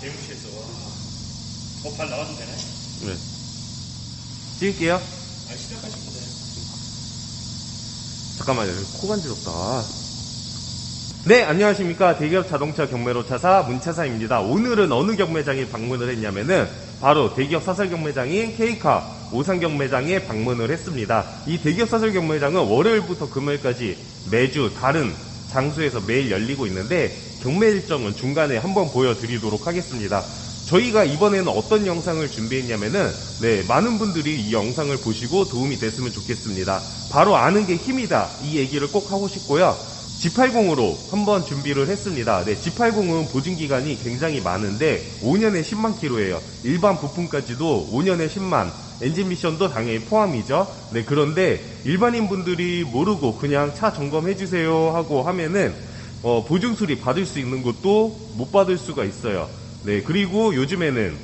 개무시했어. 어 발 나와도 되나? 네. 찍을게요. 아 시작하시면 돼. 잠깐만요. 코 간지럽다. 네, 안녕하십니까. 대기업 자동차 경매로 차사 문차사입니다. 오늘은 어느 경매장에 방문을 했냐면은 바로 대기업 사설 경매장인 K카 오산 경매장에 방문을 했습니다. 이 대기업 사설 경매장은 월요일부터 금요일까지 매주 다른 장소에서 매일 열리고 있는데 경매 일정은 중간에 한번 보여드리도록 하겠습니다. 저희가 이번에는 어떤 영상을 준비했냐면은 네 많은 분들이 이 영상을 보시고 도움이 됐으면 좋겠습니다. 바로 아는 게 힘이다 이 얘기를 꼭 하고 싶고요. G80으로 한번 준비를 했습니다. 네, G80은 보증 기간이 굉장히 많은데 5년에 10만 킬로예요. 일반 부품까지도 5년에 10만. 엔진 미션도 당연히 포함이죠. 네, 그런데 일반인 분들이 모르고 그냥 차 점검해 주세요 하고 하면은 어, 보증 수리 받을 수 있는 것도 못 받을 수가 있어요. 네, 그리고 요즘에는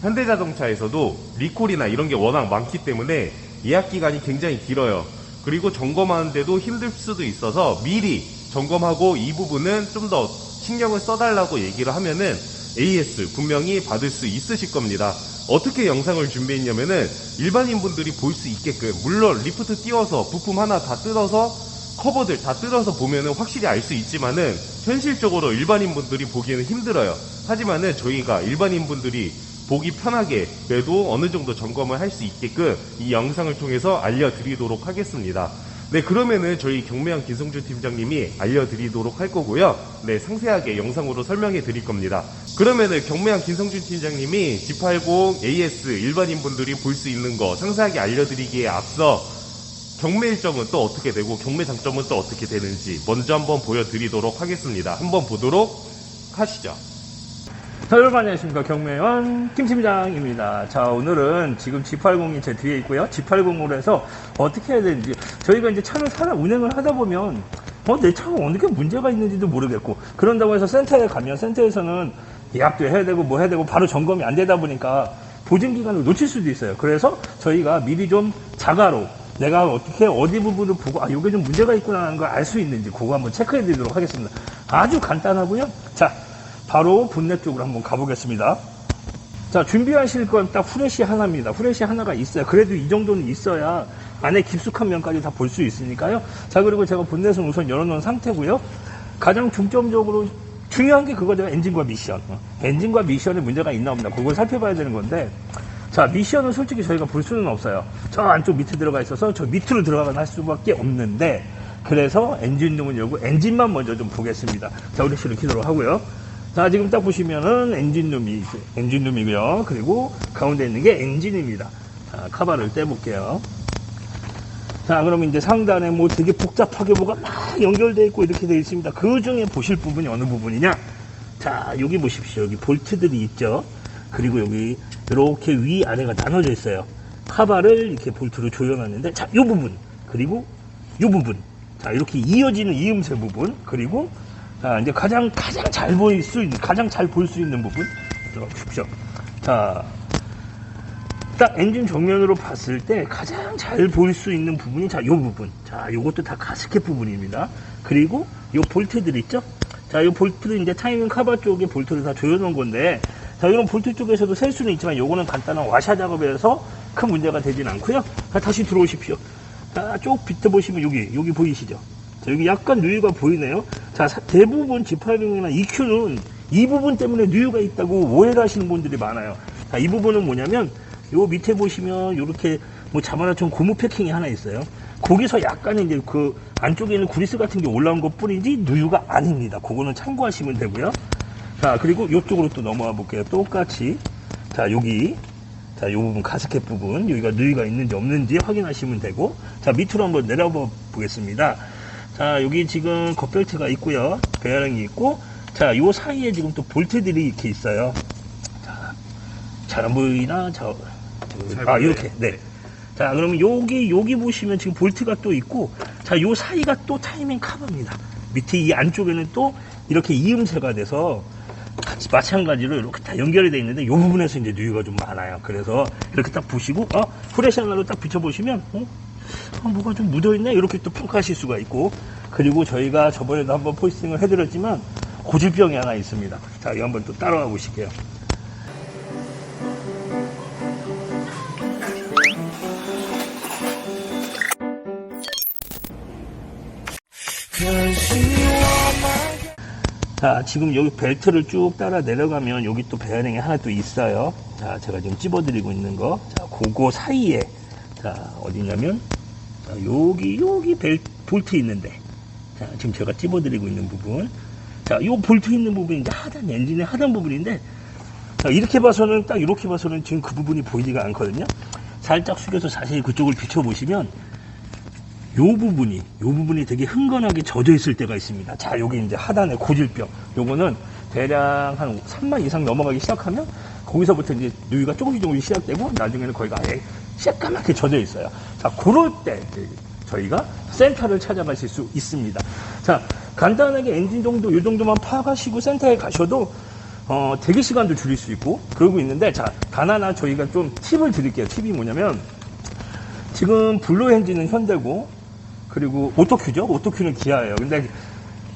현대자동차에서도 리콜이나 이런 게 워낙 많기 때문에 예약 기간이 굉장히 길어요. 그리고 점검하는데도 힘들 수도 있어서 미리 점검하고 이 부분은 좀 더 신경을 써달라고 얘기를 하면은 AS 분명히 받을 수 있으실 겁니다. 어떻게 영상을 준비했냐면은 일반인 분들이 볼 수 있게끔 물론 리프트 띄워서 부품 하나 다 뜯어서 커버들 다 뜯어서 보면은 확실히 알 수 있지만은 현실적으로 일반인 분들이 보기에는 힘들어요. 하지만은 저희가 일반인 분들이 보기 편하게 그래도 어느 정도 점검을 할 수 있게끔 이 영상을 통해서 알려드리도록 하겠습니다. 네, 그러면은 저희 경매한 김성준 팀장님이 알려드리도록 할 거고요. 네, 상세하게 영상으로 설명해 드릴 겁니다. 그러면은 경매한 김성준 팀장님이 G80 AS 일반인 분들이 볼 수 있는 거 상세하게 알려드리기에 앞서 경매 일정은 또 어떻게 되고 경매 장점은 또 어떻게 되는지 먼저 한번 보여드리도록 하겠습니다. 한번 보도록 하시죠. 자, 여러분 안녕하십니까. 경매원 김팀장입니다. 자, 오늘은 지금 G80이 제 뒤에 있고요. G80으로 해서 어떻게 해야 되는지. 저희가 이제 차를 사다 운행을 하다 보면, 어, 내 차가 어느 게 문제가 있는지도 모르겠고, 그런다고 해서 센터에 가면 센터에서는 예약도 해야 되고 뭐 해야 되고 바로 점검이 안 되다 보니까 보증 기간을 놓칠 수도 있어요. 그래서 저희가 미리 좀 자가로 내가 어떻게 어디 부분을 보고 아 이게 좀 문제가 있구나 하는 걸 알 수 있는지 그거 한번 체크해 드리도록 하겠습니다. 아주 간단하고요. 자, 바로 본넷 쪽으로 한번 가보겠습니다. 자, 준비하실 건 딱 후레쉬 하나입니다. 후레쉬 하나가 있어요. 그래도 이 정도는 있어야 안에 깊숙한 면까지 다 볼 수 있으니까요. 자, 그리고 제가 본넷은 우선 열어놓은 상태고요. 가장 중점적으로 중요한 게 그거죠. 엔진과 미션. 어, 엔진과 미션에 문제가 있나 없나. 그걸 살펴봐야 되는 건데. 자, 미션은 솔직히 저희가 볼 수는 없어요. 저 안쪽 밑에 들어가 있어서 저 밑으로 들어가거나 할 수밖에 없는데. 그래서 엔진룸은 열고 엔진만 먼저 좀 보겠습니다. 자, 후레쉬를 켜도록 하고요. 자, 지금 딱 보시면은 엔진룸이, 엔진룸이고요. 그리고 가운데 있는 게 엔진입니다. 자, 카바를 떼볼게요. 자, 그러면 이제 상단에 뭐 되게 복잡하게 뭐가 막 연결되어 있고 이렇게 되어 있습니다. 그 중에 보실 부분이 어느 부분이냐? 자, 여기 보십시오. 여기 볼트들이 있죠. 그리고 여기 이렇게 위 아래가 나눠져 있어요. 카바를 이렇게 볼트로 조여놨는데, 자, 요 부분. 그리고 요 부분. 자, 이렇게 이어지는 이음새 부분. 그리고 자, 이제 가장, 가장 잘 보일 수 있는, 가장 잘 볼 수 있는 부분. 들어가 보십시오. 자, 딱 엔진 정면으로 봤을 때 가장 잘볼수 있는 부분이 자, 요 부분. 자, 요것도 다 가스켓 부분입니다. 그리고 요 볼트들 있죠? 자, 요 볼트도 이제 타이밍 카바 쪽에 볼트를 다 조여놓은 건데, 자, 이런 볼트 쪽에서도 셀 수는 있지만 요거는 간단한 와샤 작업에서 큰 문제가 되진 않고요. 자, 다시 들어오십시오. 자, 쭉 비트 보시면 여기, 여기 보이시죠? 자, 여기 약간 누유가 보이네요. 자, 사- 대부분 G80이나 EQ는 이 부분 때문에 누유가 있다고 오해를 하시는 분들이 많아요. 자, 이 부분은 뭐냐면, 요 밑에 보시면 요렇게 뭐 자바나처럼 고무 패킹이 하나 있어요. 거기서 약간의 이제 그 안쪽에는 구리스 같은 게 올라온 것 뿐이지 누유가 아닙니다. 그거는 참고하시면 되고요. 자, 그리고 요쪽으로 또 넘어가 볼게요. 똑같이. 자, 여기. 자, 요 부분 가스켓 부분. 여기가 누유가 있는지 없는지 확인하시면 되고. 자, 밑으로 한번 내려봐 보겠습니다. 자, 여기 지금 겉벨트가 있고요. 배열형이 있고. 자, 요 사이에 지금 또 볼트들이 이렇게 있어요. 자, 잘 안 보이나? 잘 아. 이렇게. 네. 자, 그러면 여기, 여기 보시면 지금 볼트가 또 있고, 자, 요 사이가 또 타이밍 카바입니다. 밑에 이 안쪽에는 또 이렇게 이음새가 돼서 마찬가지로 이렇게 다 연결이 되어 있는데, 요 부분에서 이제 누유가 좀 많아요. 그래서 이렇게 딱 보시고, 어, 후레쉬 하나로 딱 비춰보시면, 어, 아, 뭐가 좀 묻어있네? 이렇게 또 평가하실 수가 있고, 그리고 저희가 저번에도 한번 포스팅을 해드렸지만, 고질병이 하나 있습니다. 자, 이거 한번 또 따라가 보실게요. 자, 지금 여기 벨트를 쭉 따라 내려가면 여기 또 베어링이 하나 또 있어요. 자, 제가 지금 찝어 드리고 있는 거. 자, 그거 사이에. 자, 어디냐면, 자, 여기, 여기 벨, 볼트 있는데. 자, 지금 제가 찝어 드리고 있는 부분. 자, 요 볼트 있는 부분이 이제 하단, 엔진의 하단 부분인데, 자, 이렇게 봐서는, 딱 이렇게 봐서는 지금 그 부분이 보이지가 않거든요. 살짝 숙여서 자세히 그쪽을 비춰보시면, 요 부분이, 요 부분이 되게 흥건하게 젖어 있을 때가 있습니다. 자, 여기 이제 하단에 고질병. 요거는 대략 한 3만 이상 넘어가기 시작하면 거기서부터 이제 누유가 조금씩 조금씩 시작되고 나중에는 거기가 아예 새까맣게 젖어 있어요. 자, 그럴 때 저희가 센터를 찾아가실 수 있습니다. 자, 간단하게 엔진 정도, 요 정도만 파악하시고 센터에 가셔도 어, 대기 시간도 줄일 수 있고 그러고 있는데 자, 단 하나 저희가 좀 팁을 드릴게요. 팁이 뭐냐면 지금 블루 엔진은 현대고 그리고 오토큐죠. 오토큐는 기아예요. 근데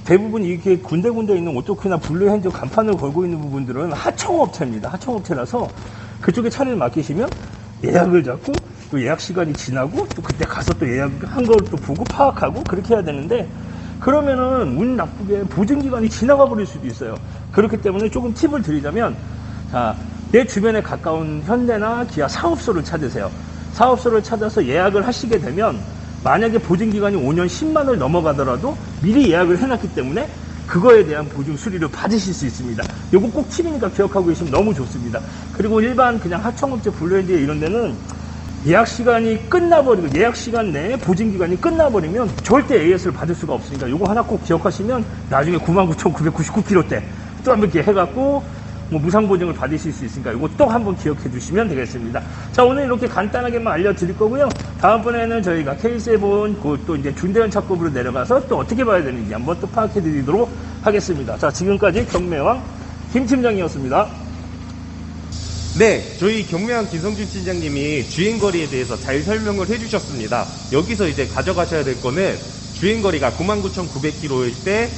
대부분 이렇게 군데군데 있는 오토큐나 블루 엔진 간판을 걸고 있는 부분들은 하청업체입니다. 하청업체라서 그쪽에 차를 맡기시면 예약을 잡고 또 예약 시간이 지나고 또 그때 가서 또 예약한 걸 또 보고 파악하고 그렇게 해야 되는데 그러면은 운 나쁘게 보증 기간이 지나가 버릴 수도 있어요. 그렇기 때문에 조금 팁을 드리자면 자, 내 주변에 가까운 현대나 기아 사업소를 찾으세요. 사업소를 찾아서 예약을 하시게 되면 만약에 보증 기간이 5년 10만을 넘어가더라도 미리 예약을 해놨기 때문에 그거에 대한 보증 수리를 받으실 수 있습니다. 요거 꼭 팁이니까 기억하고 계시면 너무 좋습니다. 그리고 일반 그냥 하청업체 블루엔지 이런 데는 예약 시간이 끝나버리고 예약 시간 내에 보증 기간이 끝나버리면 절대 AS를 받을 수가 없으니까 요거 하나 꼭 기억하시면 나중에 99,999km 때 또 한 번 이렇게 해갖고 뭐 무상 보증을 받으실 수 있으니까 이거 또 한번 기억해 주시면 되겠습니다. 자 오늘 이렇게 간단하게만 알려드릴 거고요. 다음번에는 저희가 K7 그또 이제 준대현 차급으로 내려가서 또 어떻게 봐야 되는지 한번 또 파악해 드리도록 하겠습니다. 자 지금까지 경매왕 김 팀장이었습니다. 네, 저희 경매한 김성준 팀장님이 주행거리에 대해서 잘 설명을 해주셨습니다. 여기서 이제 가져가셔야 될 거는 주행거리가 99,900km일 때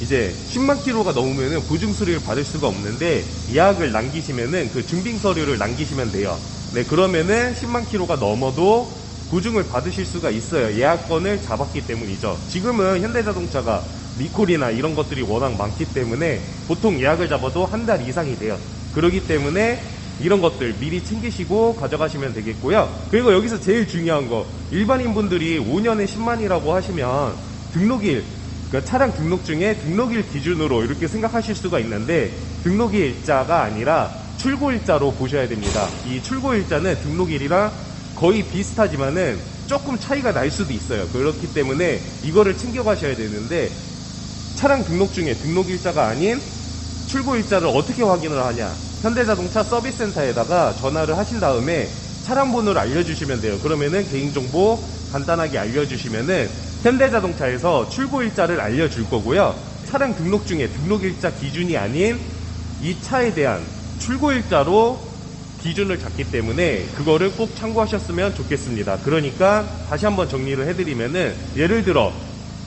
이제 10만 킬로가 넘으면은 보증 수리를 받을 수가 없는데 예약을 남기시면은 그 증빙 서류를 남기시면 돼요. 네, 그러면은 10만 킬로가 넘어도 보증을 받으실 수가 있어요. 예약권을 잡았기 때문이죠. 지금은 현대자동차가 리콜이나 이런 것들이 워낙 많기 때문에 보통 예약을 잡아도 한 달 이상이 돼요. 그렇기 때문에 이런 것들 미리 챙기시고 가져가시면 되겠고요. 그리고 여기서 제일 중요한 거 일반인 분들이 5년에 10만이라고 하시면 등록일 그러니까 차량 등록증에 등록일 기준으로 이렇게 생각하실 수가 있는데 등록일자가 아니라 출고일자로 보셔야 됩니다. 이 출고일자는 등록일이랑 거의 비슷하지만은 조금 차이가 날 수도 있어요. 그렇기 때문에 이거를 챙겨가셔야 되는데 차량 등록증에 등록일자가 아닌 출고일자를 어떻게 확인을 하냐? 현대자동차 서비스센터에다가 전화를 하신 다음에 차량 번호를 알려주시면 돼요. 그러면은 개인정보 간단하게 알려주시면은 현대자동차에서 출고일자를 알려줄 거고요. 차량 등록 중에 등록일자 기준이 아닌 이 차에 대한 출고일자로 기준을 잡기 때문에 그거를 꼭 참고하셨으면 좋겠습니다. 그러니까 다시 한번 정리를 해드리면은 예를 들어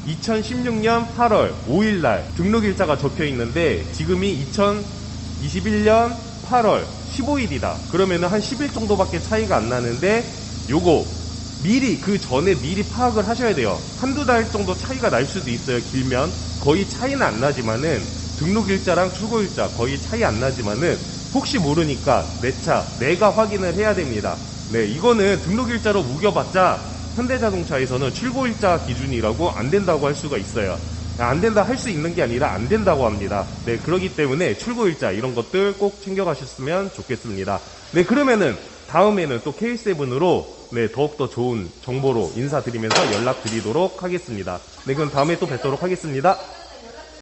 2016년 8월 5일 날 등록일자가 적혀 있는데 지금이 2021년 8월 15일이다. 그러면은 한 10일 정도밖에 차이가 안 나는데 요거 미리 그 전에 미리 파악을 하셔야 돼요. 한두 달 정도 차이가 날 수도 있어요. 길면 거의 차이는 안 나지만은 등록일자랑 출고일자 거의 차이 안 나지만은 혹시 모르니까 내 차 내가 확인을 해야 됩니다. 네, 이거는 등록일자로 우겨봤자 현대자동차에서는 출고일자 기준이라고 안 된다고 할 수가 있어요. 안 된다 할 수 있는 게 아니라 안 된다고 합니다. 네, 그러기 때문에 출고일자 이런 것들 꼭 챙겨가셨으면 좋겠습니다. 네, 그러면은 다음에는 또 K7으로 네, 더욱더 좋은 정보로 인사드리면서 연락드리도록 하겠습니다. 네, 그럼 다음에 또 뵙도록 하겠습니다.